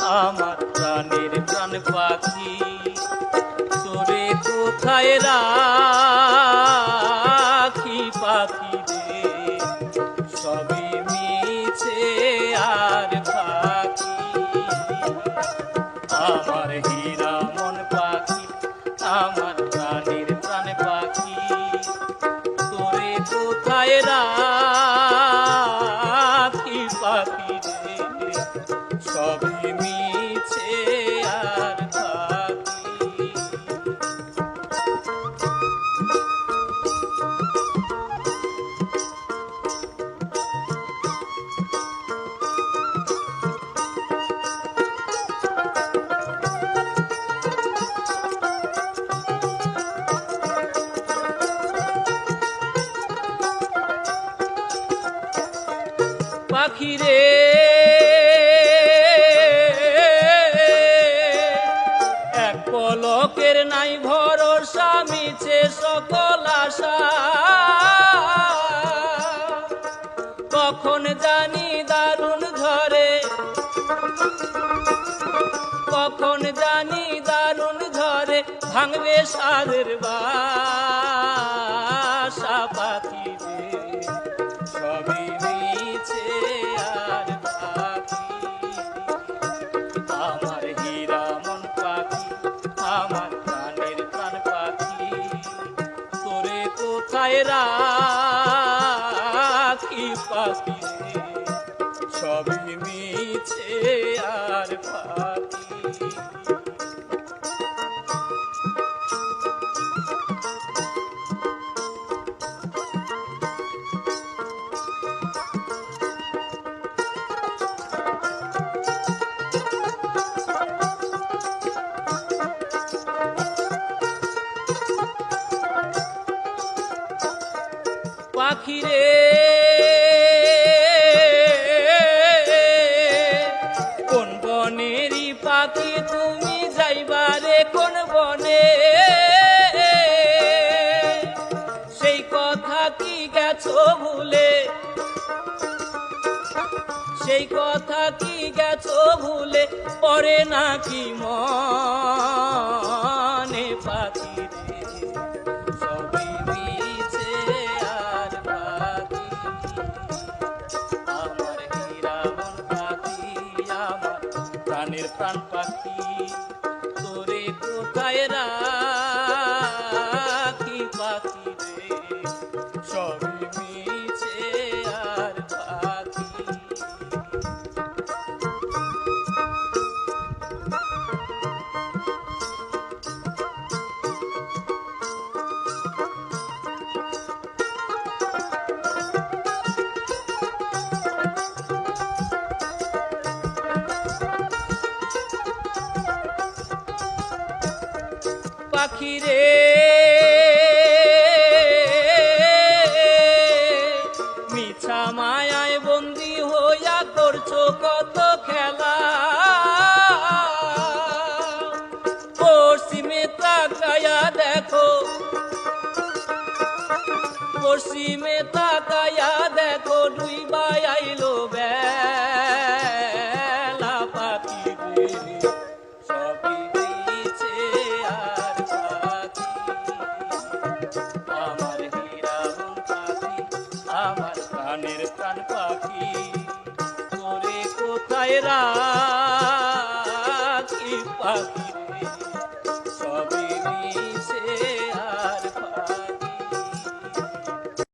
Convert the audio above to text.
আমার প্রাণের প্রাণ পাখি, তোরে কোথায় রাখি পাখি রে? সবই মিছে আর পাখি আমার হীরা মন পাখি, আমার প্রাণের প্রাণ পাখি, তোরে কোথায় রাখি পাখিরে। এক পলকের নাই ভরসা, মিছে সকল আশা। কখন জানি দারুণ ধরে কখন জানি দারুণ ধরে ভাঙবে সাদের বাসা পাখি প্রাণের কোথায় রাখি সবই মিছে পাখিরে। কোন বনেরই পাখি তুমি যাইবারে কোন বনে? সেই কথা কি গেছো ভুলে? সেই কথা কি গেছো ভুলে? পরে নাকি মনে পাখি? আমার প্রাণের প্রাণ পাখি পাখিরে মিছা মায়ায় বন্দি হইয়া করছ কত খেলা। পশ্চিমে তাকায়া দেখো। পশ্চিমে তাকায়া দেখো ডুইবাই আইলো বেলা রাখি পাখি রে